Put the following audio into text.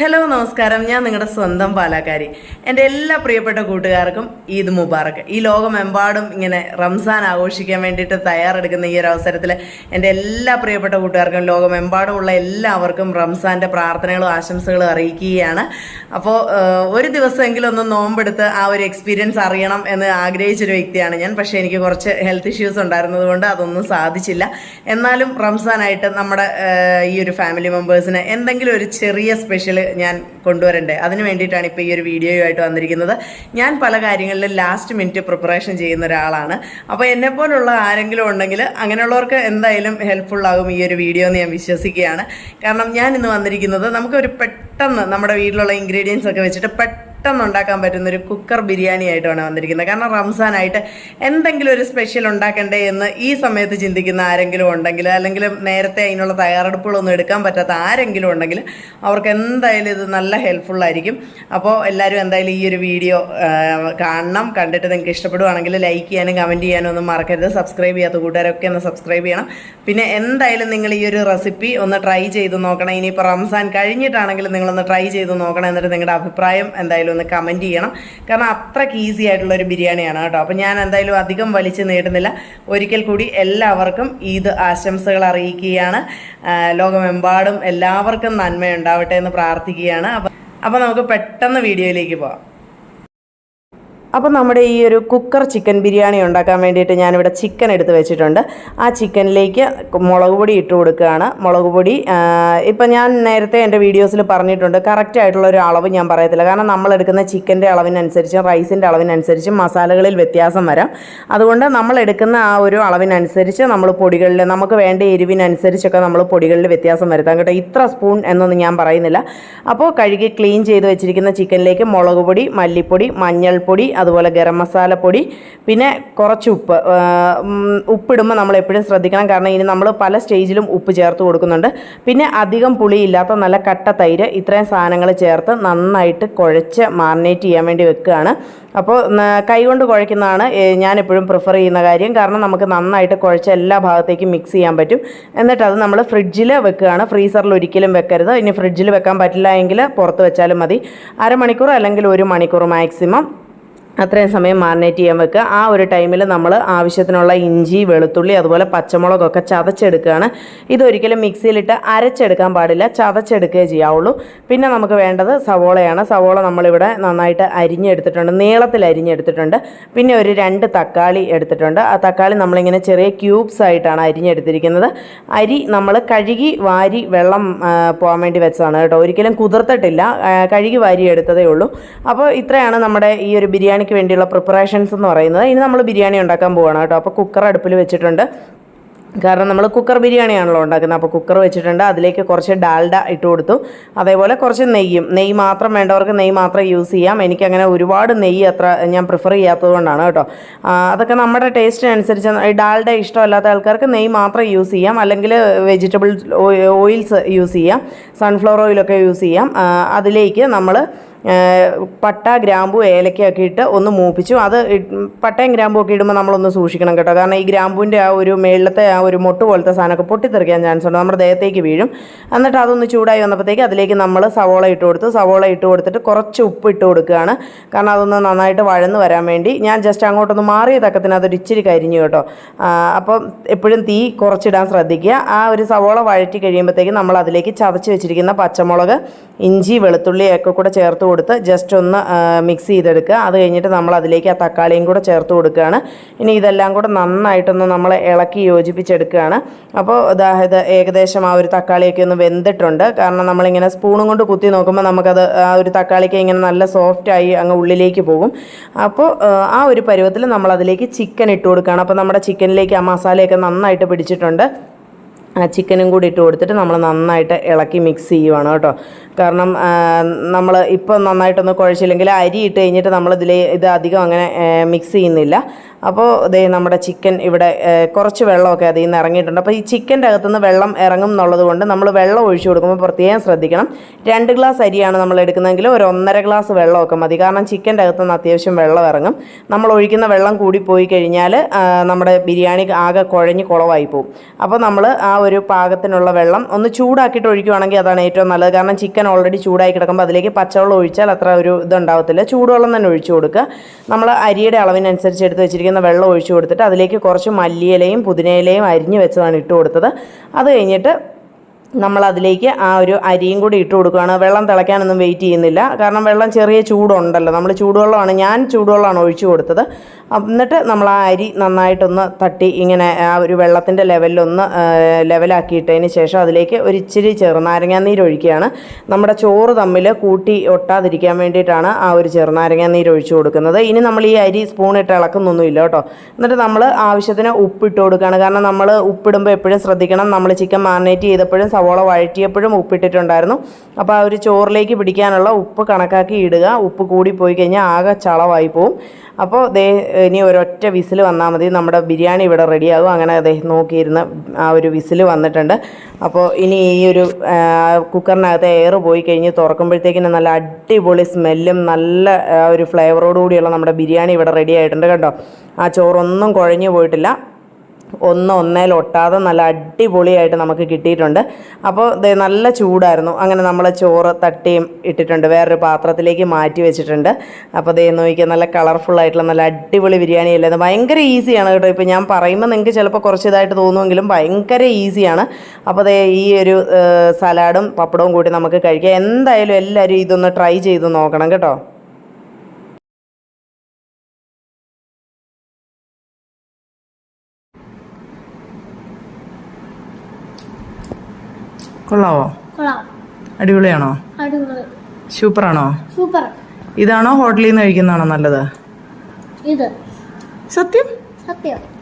Hello നമസ്കാരം. ഞാൻ നിങ്ങളുടെ സ്വന്തം പാലാക്കാരി. എന്റെ എല്ലാ പ്രിയപ്പെട്ട കൂട്ടുകാർക്കും ഈദ് മുബാറക്. ഈ ലോകമെമ്പാടും ഇങ്ങനെ റംസാൻ ആഘോഷിക്കാൻ വേണ്ടിയിട്ട് തയ്യാറെടുക്കുന്ന ഈ ഒരു അവസരത്തിൽ എന്റെ എല്ലാ പ്രിയപ്പെട്ട കൂട്ടുകാർക്കും ലോകമെമ്പാടുമുള്ള എല്ലാവർക്കും റംസാന്റെ പ്രാർത്ഥനകളും ആശംസകളും അറിയിക്കുകയാണ്. അപ്പോൾ ഒരു ദിവസമെങ്കിലും ഒന്ന് നോമ്പെടുത്ത് ആ ഒരു എക്സ്പീരിയൻസ് അറിയണം എന്ന് ആഗ്രഹിച്ചൊരു വ്യക്തിയാണ് ഞാൻ. പക്ഷേ എനിക്ക് കുറച്ച് ഹെൽത്ത് ഇഷ്യൂസ് ഉണ്ടായിരുന്നതുകൊണ്ട് അതൊന്നും സാധിച്ചില്ല. എന്നാലും റംസാനായിട്ട് നമ്മുടെ ഈ ഒരു ഫാമിലി മെമ്പേഴ്സിന് എന്തെങ്കിലും ഒരു ചെറിയ സ്പെഷ്യൽ ഞാൻ കൊണ്ടുവരണ്ടേ? അതിന് വേണ്ടിയിട്ടാണ് ഇപ്പോൾ ഈ ഒരു വീഡിയോയുമായിട്ട് വന്നിരിക്കുന്നത്. ഞാൻ പല കാര്യങ്ങളിലും ലാസ്റ്റ് മിനിറ്റ് പ്രിപ്പറേഷൻ ചെയ്യുന്ന ഒരാളാണ്. അപ്പോൾ എന്നെപ്പോലുള്ള ആരെങ്കിലും ഉണ്ടെങ്കിൽ അങ്ങനെയുള്ളവർക്ക് എന്തായാലും ഹെൽപ്ഫുൾ ആകും ഈ ഒരു വീഡിയോ എന്ന് ഞാൻ വിശ്വസിക്കുകയാണ്. കാരണം ഞാൻ ഇന്ന് വന്നിരിക്കുന്നത് നമുക്കൊരു പെട്ടെന്ന് നമ്മുടെ വീട്ടിലുള്ള ഇൻഗ്രീഡിയൻസ് ഒക്കെ വെച്ചിട്ട് പെട്ടെന്ന് പെട്ടെന്ന് ഉണ്ടാക്കാൻ പറ്റുന്ന ഒരു കുക്കർ ബിരിയാണി ആയിട്ടാണ് വന്നിരിക്കുന്നത്. കാരണം റംസാനായിട്ട് എന്തെങ്കിലും ഒരു സ്പെഷ്യൽ ഉണ്ടാക്കണ്ടേ എന്ന് ഈ സമയത്ത് ചിന്തിക്കുന്ന ആരെങ്കിലും ഉണ്ടെങ്കിൽ അല്ലെങ്കിൽ നേരത്തെ അതിനുള്ള തയ്യാറെടുപ്പുകളൊന്നും എടുക്കാൻ പറ്റാത്ത ആരെങ്കിലും ഉണ്ടെങ്കിൽ അവർക്ക് എന്തായാലും ഇത് നല്ല ഹെൽപ്ഫുൾ ആയിരിക്കും. അപ്പോൾ എല്ലാവരും എന്തായാലും ഈ ഒരു വീഡിയോ കാണണം. കണ്ടിട്ട് നിങ്ങൾക്ക് ഇഷ്ടപ്പെടുവാണെങ്കിൽ ലൈക്ക് ചെയ്യാനും കമന്റ് ചെയ്യാനും ഒന്നും മറക്കരുത്. സബ്സ്ക്രൈബ് ചെയ്യാത്ത കൂട്ടുകാരൊക്കെ ഒന്ന് സബ്സ്ക്രൈബ് ചെയ്യണം. പിന്നെ എന്തായാലും നിങ്ങൾ ഈ ഒരു റെസിപ്പി ഒന്ന് ട്രൈ ചെയ്ത് നോക്കണം. ഇനിയിപ്പോൾ റംസാൻ കഴിഞ്ഞിട്ടാണെങ്കിലും നിങ്ങളൊന്ന് ട്രൈ ചെയ്ത് നോക്കണം എന്നിട്ട് നിങ്ങളുടെ അഭിപ്രായം എന്തായാലും ഒന്ന് കമന്റ് ചെയ്യണം. കാരണം അത്രയ്ക്ക് ഈസി ആയിട്ടുള്ള ഒരു ബിരിയാണിയാണ് കേട്ടോ. അപ്പോൾ ഞാൻ എന്തായാലും അധികം വലിച്ചു നേടുന്നില്ല ഒരിക്കൽ കൂടി എല്ലാവർക്കും ഈദ് ആശംസകൾ അറിയിക്കുകയാണ്. ലോകമെമ്പാടും എല്ലാവർക്കും നന്മയുണ്ടാവട്ടെ എന്ന് പ്രാർത്ഥിക്കുകയാണ്. അപ്പോൾ അപ്പോൾ നമുക്ക് പെട്ടെന്ന് വീഡിയോയിലേക്ക് പോവാം. അപ്പോൾ നമ്മുടെ ഈ ഒരു കുക്കർ ചിക്കൻ ബിരിയാണി ഉണ്ടാക്കാൻ വേണ്ടിയിട്ട് ഞാനിവിടെ ചിക്കൻ എടുത്ത് വെച്ചിട്ടുണ്ട്. ആ ചിക്കനിലേക്ക് മുളക് പൊടി ഇട്ട് കൊടുക്കുകയാണ്. മുളക് പൊടി ഇപ്പം ഞാൻ നേരത്തെ എന്റെ വീഡിയോസിൽ പറഞ്ഞിട്ടുണ്ട്. കറക്റ്റ് ആയിട്ടുള്ള ഒരു അളവ് ഞാൻ പറയത്തില്ല. കാരണം നമ്മൾ എടുക്കുന്ന ചിക്കന്റെ അളവിനനുസരിച്ചും റൈസിന്റെ അളവിനനുസരിച്ചും മസാലകളിൽ വ്യത്യാസം വരാം. അതുകൊണ്ട് നമ്മൾ എടുക്കുന്ന ആ ഒരു അളവിനനുസരിച്ച് നമ്മൾ പൊടികളിൽ നമുക്ക് വേണ്ട എരിവിനനുസരിച്ചൊക്കെ നമ്മൾ പൊടികളിൽ വ്യത്യാസം വരുത്താം കേട്ടോ. ഇത്ര സ്പൂൺ എന്നൊന്നും ഞാൻ പറയുന്നില്ല. അപ്പോൾ കഴുകി ക്ലീൻ ചെയ്ത് വെച്ചിരിക്കുന്ന ചിക്കനിലേക്ക് മുളക് പൊടി മല്ലിപ്പൊടി മഞ്ഞൾപ്പൊടി അതുപോലെ ഗരം മസാല പൊടി പിന്നെ കുറച്ച് ഉപ്പ്. ഉപ്പിടുമ്പോൾ നമ്മൾ എപ്പോഴും ശ്രദ്ധിക്കണം. കാരണം ഇനി നമ്മൾ പല സ്റ്റേജിലും ഉപ്പ് ചേർത്ത് കൊടുക്കുന്നുണ്ട്. പിന്നെ അധികം പുളിയില്ലാത്ത നല്ല കട്ട തൈര് ഇത്രയും സാധനങ്ങൾ ചേർത്ത് നന്നായിട്ട് കുഴച്ച് മാറിനേറ്റ് ചെയ്യാൻ വേണ്ടി വെക്കുകയാണ്. അപ്പോൾ കൈകൊണ്ട് കുഴയ്ക്കുന്നതാണ് ഞാനെപ്പോഴും പ്രിഫർ ചെയ്യുന്ന കാര്യം. കാരണം നമുക്ക് നന്നായിട്ട് കുഴച്ച എല്ലാ ഭാഗത്തേക്കും മിക്സ് ചെയ്യാൻ പറ്റും. എന്നിട്ട് അത് നമ്മൾ ഫ്രിഡ്ജിൽ വെക്കുകയാണ്. ഫ്രീസറിൽ ഒരിക്കലും വെക്കരുത്. ഇനി ഫ്രിഡ്ജിൽ വെക്കാൻ പറ്റില്ല എങ്കിൽ പുറത്ത് വെച്ചാലും മതി. അരമണിക്കൂർ അല്ലെങ്കിൽ ഒരു മണിക്കൂർ മാക്സിമം. അത്രയും സമയം മാറിനേറ്റ് ചെയ്യാൻ വെക്കുക. ആ ഒരു ടൈമിൽ നമ്മൾ ആവശ്യത്തിനുള്ള ഇഞ്ചി വെളുത്തുള്ളി അതുപോലെ പച്ചമുളകൊക്കെ ചതച്ചെടുക്കുകയാണ്. ഇതൊരിക്കലും മിക്സിയിലിട്ട് അരച്ചെടുക്കാൻ പാടില്ല. ചതച്ചെടുക്കുകയേ ചെയ്യാവുള്ളൂ. പിന്നെ നമുക്ക് വേണ്ടത് സവോളയാണ്. സവോള നമ്മളിവിടെ നന്നായിട്ട് അരിഞ്ഞെടുത്തിട്ടുണ്ട്. നീളത്തിൽ അരിഞ്ഞെടുത്തിട്ടുണ്ട്. പിന്നെ ഒരു രണ്ട് തക്കാളി എടുത്തിട്ടുണ്ട്. ആ തക്കാളി നമ്മളിങ്ങനെ ചെറിയ ക്യൂബ്സ് ആയിട്ടാണ് അരിഞ്ഞെടുത്തിരിക്കുന്നത്. അരി നമ്മൾ കഴുകി വാരി വെള്ളം പോകാൻ വേണ്ടി വെച്ചതാണ് കേട്ടോ. ഒരിക്കലും കുതിർത്തിട്ടില്ല. കഴുകി വാരി എടുത്തതേ ഉള്ളൂ. അപ്പോൾ ഇത്രയാണ് നമ്മുടെ ഈ ഒരു ബിരിയാണിക്ക് വേണ്ടിയുള്ള പ്രിപ്പറേഷൻസ് എന്ന് പറയുന്നത്. ഇനി നമ്മൾ ബിരിയാണി ഉണ്ടാക്കാൻ പോവാണ് കേട്ടോ. അപ്പോൾ കുക്കർ അടുപ്പിൽ വെച്ചിട്ടുണ്ട്. കാരണം നമ്മൾ കുക്കർ ബിരിയാണിയാണല്ലോ ഉണ്ടാക്കുന്നത്. അപ്പോൾ കുക്കർ വെച്ചിട്ടുണ്ട്. അതിലേക്ക് കുറച്ച് ഡാൽഡ ഇട്ട് കൊടുത്തു. അതേപോലെ കുറച്ച് നെയ്യും. നെയ്യ് മാത്രം വേണ്ടവർക്ക് നെയ്യ് മാത്രം യൂസ് ചെയ്യാം. എനിക്കങ്ങനെ ഒരുപാട് നെയ്യ് അത്ര ഞാൻ പ്രിഫർ ചെയ്യാത്തത് കൊണ്ടാണ് കേട്ടോ. അതൊക്കെ നമ്മുടെ ടേസ്റ്റിനനുസരിച്ച് ഈ ഡാൽഡ ഇഷ്ടമല്ലാത്ത ആൾക്കാർക്ക് നെയ്യ് മാത്രം യൂസ് ചെയ്യാം. അല്ലെങ്കിൽ വെജിറ്റബിൾ ഓയിൽസ് യൂസ് ചെയ്യാം. സൺഫ്ലവർ ഓയിലൊക്കെ യൂസ് ചെയ്യാം. അതിലേക്ക് നമ്മൾ പട്ട ഗ്രാമ്പു ഏലക്കയൊക്കെ ഇട്ട് ഒന്ന് മൂപ്പിച്ചു. അത് പട്ടയും ഗ്രാമ്പും ഒക്കെ ഇടുമ്പോൾ നമ്മളൊന്ന് സൂക്ഷിക്കണം കേട്ടോ. കാരണം ഈ ഗ്രാമ്പുവിന്റെ ആ ഒരു മേളത്തെ ആ ഒരു മൊട്ട് പോലത്തെ സാധനമൊക്കെ പൊട്ടിത്തെറിക്കാൻ ചാൻസ് ഉണ്ട്. നമ്മുടെ ദേഹത്തേക്ക് വീഴും. എന്നിട്ട് അതൊന്ന് ചൂടായി വന്നപ്പോഴത്തേക്ക് അതിലേക്ക് നമ്മൾ സവോള ഇട്ട് കൊടുത്തു. സവോള ഇട്ട് കൊടുത്തിട്ട് കുറച്ച് ഉപ്പ് ഇട്ട് കൊടുക്കുകയാണ്. കാരണം അതൊന്ന് നന്നായിട്ട് വഴന്ന് വരാൻ വേണ്ടി. ഞാൻ ജസ്റ്റ് അങ്ങോട്ടൊന്ന് മാറിയ തക്കത്തിന് അതൊരു ഇച്ചിരി കരിഞ്ഞു കേട്ടോ. അപ്പം എപ്പോഴും തീ കുറച്ചിടാൻ ശ്രദ്ധിക്കുക. ആ ഒരു സവോള വഴറ്റി കഴിയുമ്പോഴത്തേക്ക് നമ്മൾ അതിലേക്ക് ചതച്ച് വെച്ചിരിക്കുന്ന പച്ചമുളക് ഇഞ്ചി വെളുത്തുള്ളി ഒക്കെ കൂടെ ചേർത്ത് കൊടുത്ത് ജസ്റ്റ് ഒന്ന് മിക്സ് ചെയ്തെടുക്കുക. അത് കഴിഞ്ഞിട്ട് നമ്മൾ അതിലേക്ക് ആ തക്കാളിയും കൂടെ ചേർത്ത് കൊടുക്കുകയാണ്. ഇനി ഇതെല്ലാം കൂടെ നന്നായിട്ടൊന്ന് നമ്മൾ ഇളക്കി യോജിപ്പിച്ചെടുക്കുകയാണ്. അപ്പോൾ അതായത് ഏകദേശം ആ ഒരു തക്കാളിയൊക്കെ ഒന്ന് വെന്തിട്ടുണ്ട്. കാരണം നമ്മളിങ്ങനെ സ്പൂണും കൊണ്ട് കുത്തി നോക്കുമ്പോൾ നമുക്കത് ആ ഒരു തക്കാളിക്ക് ഇങ്ങനെ നല്ല സോഫ്റ്റായി അങ്ങ് ഉള്ളിലേക്ക് പോകും. അപ്പോൾ ആ ഒരു പരുവത്തിൽ നമ്മൾ അതിലേക്ക് ചിക്കൻ ഇട്ട് കൊടുക്കുകയാണ്. അപ്പോൾ നമ്മുടെ ചിക്കനിലേക്ക് ആ മസാലയൊക്കെ നന്നായിട്ട് പിടിച്ചിട്ടുണ്ട്. ആ ചിക്കനും കൂടി ഇട്ട് കൊടുത്തിട്ട് നമ്മൾ നന്നായിട്ട് ഇളക്കി മിക്സ് ചെയ്യുവാണ് കേട്ടോ. കാരണം നമ്മൾ ഇപ്പോൾ നന്നായിട്ടൊന്ന് കുഴച്ചില്ലെങ്കിൽ അരി ഇട്ട് കഴിഞ്ഞിട്ട് നമ്മളിതിൽ ഇത് അധികം അങ്ങനെ മിക്സ് ചെയ്യുന്നില്ല. അപ്പോൾ ഇതേ നമ്മുടെ ചിക്കൻ ഇവിടെ കുറച്ച് വെള്ളമൊക്കെ അതിൽ നിന്ന് ഇറങ്ങിയിട്ടുണ്ട്. അപ്പോൾ ഈ ചിക്കന്റെ അകത്തുനിന്ന് വെള്ളം ഇറങ്ങും എന്നുള്ളത് കൊണ്ട് നമ്മൾ വെള്ളം ഒഴിച്ചു കൊടുക്കുമ്പോൾ പ്രത്യേകം ശ്രദ്ധിക്കണം. രണ്ട് ഗ്ലാസ് അരിയാണ് നമ്മൾ എടുക്കുന്നതെങ്കിൽ ഒരു ഒന്നര ഗ്ലാസ് വെള്ളമൊക്കെ മതി. കാരണം ചിക്കന്റെ അകത്തുനിന്ന് അത്യാവശ്യം വെള്ളം ഇറങ്ങും. നമ്മൾ ഒഴിക്കുന്ന വെള്ളം കൂടി പോയി കഴിഞ്ഞാൽ നമ്മുടെ ബിരിയാണി ആകെ കുഴഞ്ഞ് കുളവായി പോകും അപ്പോൾ നമ്മൾ ആ ഒരു പാകത്തിനുള്ള വെള്ളം ഒന്ന് ചൂടാക്കിയിട്ട് ഒഴിക്കുവാണെങ്കിൽ അതാണ് ഏറ്റവും നല്ലത്. കാരണം ചിക്കൻ ഓൾറെഡി ചൂടായി കിടക്കുമ്പോൾ അതിലേക്ക് പച്ചവെള്ളം ഒഴിച്ചാൽ അത്ര ഒരു ഇതുണ്ടാവത്തില്ല. ചൂടുവെള്ളം തന്നെ ഒഴിച്ചു കൊടുക്കുക. നമ്മൾ അരിയുടെ അളവിനനുസരിച്ച് എടുത്ത് വെച്ചിരിക്കുന്ന വെള്ളം ഒഴിച്ചു കൊടുത്തിട്ട് അതിലേക്ക് കുറച്ച് മല്ലിയിലയും പുതിനയിലയും അരിഞ്ഞു വെച്ചതാണ് ഇട്ട് കൊടുത്തത്. അത് കഴിഞ്ഞിട്ട് നമ്മൾ അതിലേക്ക് ആ ഒരു അരിയും കൂടി ഇട്ട് കൊടുക്കുകയാണ്. വെള്ളം തിളയ്ക്കാനൊന്നും വെയിറ്റ് ചെയ്യുന്നില്ല. കാരണം വെള്ളം ചെറിയ ചൂടുണ്ടല്ലോ. നമ്മൾ ചൂടുവെള്ളമാണ് ഞാൻ ചൂടുവെള്ളമാണ് ഒഴിച്ചു കൊടുത്തത്. എന്നിട്ട് നമ്മൾ ആ അരി നന്നായിട്ടൊന്ന് തട്ടി ഇങ്ങനെ ആ ഒരു വെള്ളത്തിന്റെ ലെവലിലൊന്ന് ലെവലാക്കിയിട്ടതിന് ശേഷം അതിലേക്ക് ഒരു ഇച്ചിരി ചെറുനാരങ്ങാനീര് നമ്മുടെ ചോറ് തമ്മിൽ കൂട്ടി ഒട്ടാതിരിക്കാൻ വേണ്ടിയിട്ടാണ് ആ ഒരു ചെറുനാരങ്ങാനീര് ഒഴിച്ചു കൊടുക്കുന്നത്. ഇനി നമ്മൾ ഈ അരി സ്പൂണിട്ട് ഇളക്കുന്നൊന്നുമില്ല കേട്ടോ. എന്നിട്ട് നമ്മൾ ആവശ്യത്തിന് ഉപ്പിട്ട് കൊടുക്കുകയാണ്. കാരണം നമ്മൾ ഉപ്പിടുമ്പോൾ എപ്പോഴും ശ്രദ്ധിക്കണം. നമ്മൾ ചിക്കൻ മാറിനേറ്റ് ചെയ്തപ്പോഴും സവോള വഴറ്റിയപ്പോഴും ഉപ്പിട്ടിട്ടുണ്ടായിരുന്നു. അപ്പോൾ ആ ഒരു ചോറിലേക്ക് പിടിക്കാനുള്ള ഉപ്പ് കണക്കാക്കി ഇടുക. ഉപ്പ് കൂടി പോയി കഴിഞ്ഞാൽ ആകെ ചളവായി പോവും. അപ്പോൾ ദേ ഇനി ഒരൊറ്റ വിസിൽ വന്നാൽ മതി. നമ്മുടെ ബിരിയാണി ഇവിടെ റെഡിയാകും. അങ്ങനെ ദേ നോക്കിയിരുന്ന ആ ഒരു വിസിൽ വന്നിട്ടുണ്ട്. അപ്പോൾ ഇനി ഈ ഒരു കുക്കറിനകത്ത് എയർ പോയി കഴിഞ്ഞ് തുറക്കുമ്പോഴത്തേക്കിന് നല്ല അടിപൊളി സ്മെല്ലും നല്ല ഒരു ഫ്ലേവറോടുകൂടിയുള്ള നമ്മുടെ ബിരിയാണി ഇവിടെ റെഡി ആയിട്ടുണ്ട് കേട്ടോ ആ ചോറൊന്നും കുഴഞ്ഞു പോയിട്ടില്ല. ഒന്ന് ഒന്നേൽ ഒട്ടാതെ നല്ല അടിപൊളിയായിട്ട് നമുക്ക് കിട്ടിയിട്ടുണ്ട്. അപ്പോൾ നല്ല ചൂടായിരുന്നു. അങ്ങനെ നമ്മൾ ചോറ് തട്ടിയും ഇട്ടിട്ടുണ്ട്. വേറൊരു പാത്രത്തിലേക്ക് മാറ്റി വെച്ചിട്ടുണ്ട്. അപ്പോൾ ദേ നോക്കിയാൽ നല്ല കളർഫുള്ളായിട്ടുള്ള നല്ല അടിപൊളി ബിരിയാണി അല്ലേ? ഭയങ്കര ഈസിയാണ് കേട്ടോ. ഇപ്പോൾ ഞാൻ പറയുമ്പോൾ നിങ്ങൾക്ക് ചിലപ്പോൾ കുറച്ച് ഇതായിട്ട് തോന്നുമെങ്കിലും ഭയങ്കര ഈസിയാണ്. അപ്പോൾ ദേ ഈ ഒരു സലാഡും പപ്പടവും കൂടി നമുക്ക് കഴിക്കാം. എന്തായാലും എല്ലാവരും ഇതൊന്ന് ട്രൈ ചെയ്ത് നോക്കണം കേട്ടോ. കൊള്ളാവോ? കൊള്ളാം. അടിപൊളിയാണോ? അടിപൊളി. സൂപ്പറാണോ? സൂപ്പർ. ഇതാണോ ഹോട്ടലിൽ നിന്ന് കഴിക്കുന്നതാണോ നല്ലത്? ഇത്. സത്യം? സത്യം.